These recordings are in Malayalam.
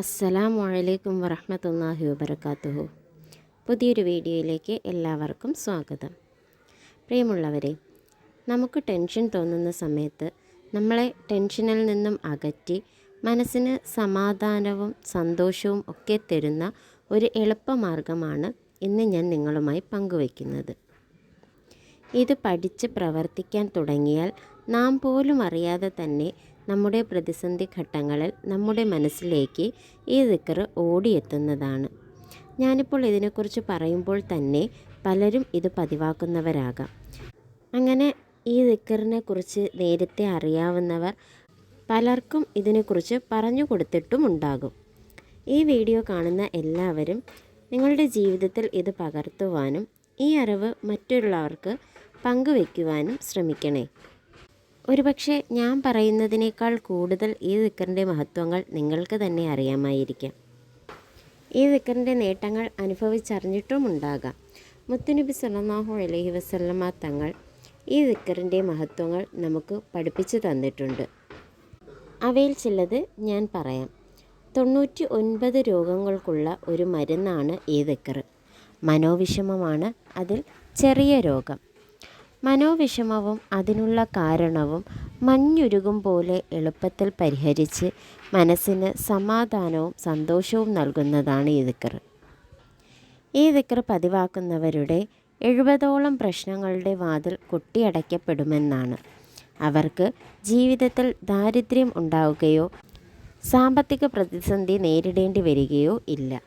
അസ്സലാമു അലൈക്കും വറഹ്മത്തുള്ളാഹി വബറകാതുഹു പുതിയൊരു വീഡിയോയിലേക്ക് എല്ലാവർക്കും സ്വാഗതം. പ്രിയമുള്ളവരെ നമുക്ക് ടെൻഷൻ തോന്നുന്ന സമയത്ത് നമ്മളെ ടെൻഷനിൽ നിന്നും അകറ്റി മനസ്സിന് സമാധാനവും സന്തോഷവും ഒക്കെ തരുന്ന ഒരു എളുപ്പമാർഗമാണ് ഇന്ന് ഞാൻ നിങ്ങളുമായി പങ്കുവയ്ക്കുന്നത്. ഇത് പഠിച്ച് പ്രവർത്തിക്കാൻ തുടങ്ങിയാൽ നാം പോലും അറിയാതെ തന്നെ നമ്മുടെ പ്രതിസന്ധി ഘട്ടങ്ങളിൽ നമ്മുടെ മനസ്സിലേക്ക് ഈ ദിക്കർ ഓടിയെത്തുന്നതാണ്. ഞാനിപ്പോൾ ഇതിനെക്കുറിച്ച് പറയുമ്പോൾ തന്നെ പലരും ഇത് പതിവാക്കുന്നവരാകാം. അങ്ങനെ ഈ ദിക്കറിനെ കുറിച്ച് നേരത്തെ അറിയാവുന്നവർ പലർക്കും ഇതിനെക്കുറിച്ച് പറഞ്ഞു കൊടുത്തിട്ടുമുണ്ടാകും ഈ വീഡിയോ കാണുന്ന എല്ലാവരും നിങ്ങളുടെ ജീവിതത്തിൽ ഇത് പകർത്തുവാനും ഈ അറിവ് മറ്റുള്ളവർക്ക് പങ്കുവയ്ക്കുവാനും ശ്രമിക്കണേ. ഒരുപക്ഷെ ഞാൻ പറയുന്നതിനേക്കാൾ കൂടുതൽ ഈ ദിക്കറിന്റെ മഹത്വങ്ങൾ നിങ്ങൾക്ക് തന്നെ അറിയാമായിരിക്കാം. ഈ ദിക്കറിന്റെ നേട്ടങ്ങൾ അനുഭവിച്ചറിഞ്ഞിട്ടുമുണ്ടാകാം മുത്തുനബി സല്ലാഹു അലഹി വസല്ലമ തങ്ങൾ ഈ ദിക്കറിന്റെ മഹത്വങ്ങൾ നമുക്ക് പഠിപ്പിച്ചു തന്നിട്ടുണ്ട്. അവയിൽ ചിലത് ഞാൻ പറയാം. തൊണ്ണൂറ്റി ഒൻപത് രോഗങ്ങൾക്കുള്ള ഒരു മരുന്നാണ് ഈ ദിക്കറ് മനോവിഷമമാണ് അതിൽ ചെറിയ രോഗം. മനോവിഷമവും അതിനുള്ള കാരണവും മഞ്ഞുരുകും പോലെ എളുപ്പത്തിൽ പരിഹരിച്ച് മനസ്സിന് സമാധാനവും സന്തോഷവും നൽകുന്നതാണ് ഈ ദിക്കർ ഈ ദിക്കർ പതിവാക്കുന്നവരുടെ എഴുപതോളം പ്രശ്നങ്ങളുടെ വാതിൽ കൊട്ടിയടയ്ക്കപ്പെടുമെന്നാണ്. അവർക്ക് ജീവിതത്തിൽ ദാരിദ്ര്യം ഉണ്ടാവുകയോ സാമ്പത്തിക പ്രതിസന്ധി നേരിടേണ്ടി വരികയോ ഇല്ല.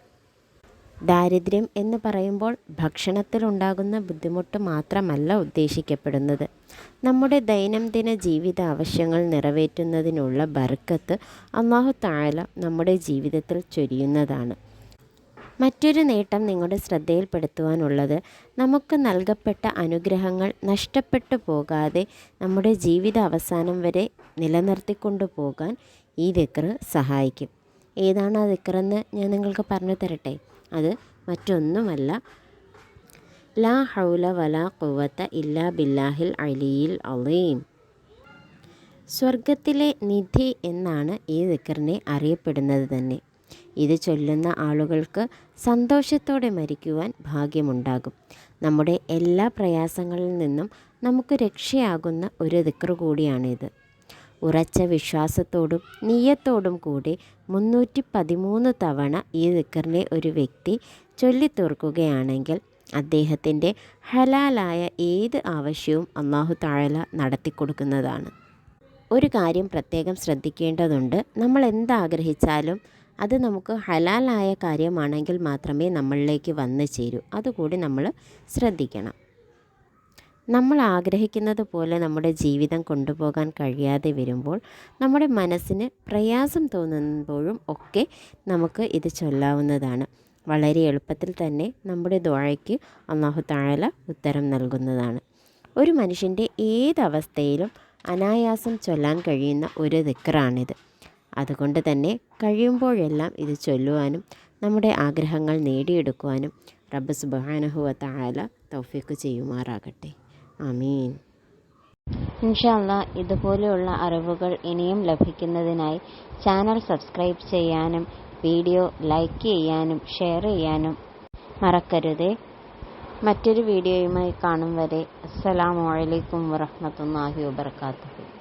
ദാരിദ്ര്യം എന്ന് പറയുമ്പോൾ ഭക്ഷണത്തിലുണ്ടാകുന്ന ബുദ്ധിമുട്ട് മാത്രമല്ല ഉദ്ദേശിക്കപ്പെടുന്നത്. നമ്മുടെ ദൈനംദിന ജീവിത ആവശ്യങ്ങൾ നിറവേറ്റുന്നതിനുള്ള ബർക്കത്ത് അള്ളാഹു താഴല നമ്മുടെ ജീവിതത്തിൽ ചൊരിയുന്നതാണ്. മറ്റൊരു നേട്ടം നിങ്ങളുടെ ശ്രദ്ധയിൽപ്പെടുത്തുവാനുള്ളത് നമുക്ക് നൽകപ്പെട്ട അനുഗ്രഹങ്ങൾ നഷ്ടപ്പെട്ടു പോകാതെ നമ്മുടെ ജീവിത അവസാനം വരെ നിലനിർത്തിക്കൊണ്ടു പോകാൻ ഈ ദിക്ർ സഹായിക്കും. ഏതാണ് ആ ദിക്റെന്ന് ഞാൻ നിങ്ങൾക്ക് പറഞ്ഞു തരട്ടെ? അത് മറ്റൊന്നുമല്ല. ലാ ഹൗല വല കുവത്ത ഇല്ലാ ബില്ലാഹിൽ അലിയിൽ അലീം. സ്വർഗത്തിലെ നിധി എന്നാണ് ഈ ദിക്കറിനെ അറിയപ്പെടുന്നത് തന്നെ. ഇത് ചൊല്ലുന്ന ആളുകൾക്ക് സന്തോഷത്തോടെ മരിക്കുവാൻ ഭാഗ്യമുണ്ടാകും. നമ്മുടെ എല്ലാ പ്രയാസങ്ങളിൽ നിന്നും നമുക്ക് രക്ഷയാകുന്ന ഒരു ദിക്കർ കൂടിയാണിത്. ഉറച്ച വിശ്വാസത്തോടും നീയത്തോടും കൂടി മുന്നൂറ്റി പതിമൂന്ന് തവണ ഈ ദിക്കറിനെ ഒരു വ്യക്തി ചൊല്ലിത്തീർക്കുകയാണെങ്കിൽ അദ്ദേഹത്തിന്റെ ഹലാലായ ഏത് ആവശ്യവും അള്ളാഹു താഴല നടത്തിക്കൊടുക്കുന്നതാണ് ഒരു കാര്യം പ്രത്യേകം ശ്രദ്ധിക്കേണ്ടതുണ്ട്. നമ്മൾ എന്താഗ്രഹിച്ചാലും അത് നമുക്ക് ഹലാലായ കാര്യമാണെങ്കിൽ മാത്രമേ നമ്മളിലേക്ക് വന്നു ചേരൂ. അതുകൂടി നമ്മൾ ശ്രദ്ധിക്കണം. നമ്മൾ ആഗ്രഹിക്കുന്നത് പോലെ നമ്മുടെ ജീവിതം കൊണ്ടുപോകാൻ കഴിയാതെ വരുമ്പോൾ നമ്മുടെ മനസ്സിന് പ്രയാസം തോന്നുമ്പോഴും ഒക്കെ നമുക്ക് ഇത് ചൊല്ലാവുന്നതാണ്. വളരെ എളുപ്പത്തിൽ തന്നെ നമ്മുടെ ദുഴയ്ക്ക് അള്ളാഹു താഴല ഉത്തരം നൽകുന്നതാണ്. ഒരു മനുഷ്യന്റെ ഏതവസ്ഥയിലും അനായാസം ചൊല്ലാൻ കഴിയുന്ന ഒരു ദിക്കറാണിത് അതുകൊണ്ട് തന്നെ കഴിയുമ്പോഴെല്ലാം ഇത് ചൊല്ലുവാനും നമ്മുടെ ആഗ്രഹങ്ങൾ നേടിയെടുക്കുവാനും റബ്ബ് സുബാനഹുവ താഴല തൗഫീക്ക് ചെയ്യുമാറാകട്ടെ. ആമീൻ. ഇൻഷാല്ല ഇതുപോലെയുള്ള അറിവുകൾ ഇനിയും ലഭിക്കുന്നതിനായി ചാനൽ സബ്സ്ക്രൈബ് ചെയ്യാനും വീഡിയോ ലൈക്ക് ചെയ്യാനും ഷെയർ ചെയ്യാനും മറക്കരുത്. മറ്റൊരു വീഡിയോയുമായി കാണും വരെ. അസ്സലാമു അലൈക്കും വറഹ്മത്തുള്ളാഹി വബർക്കാത്തുഹു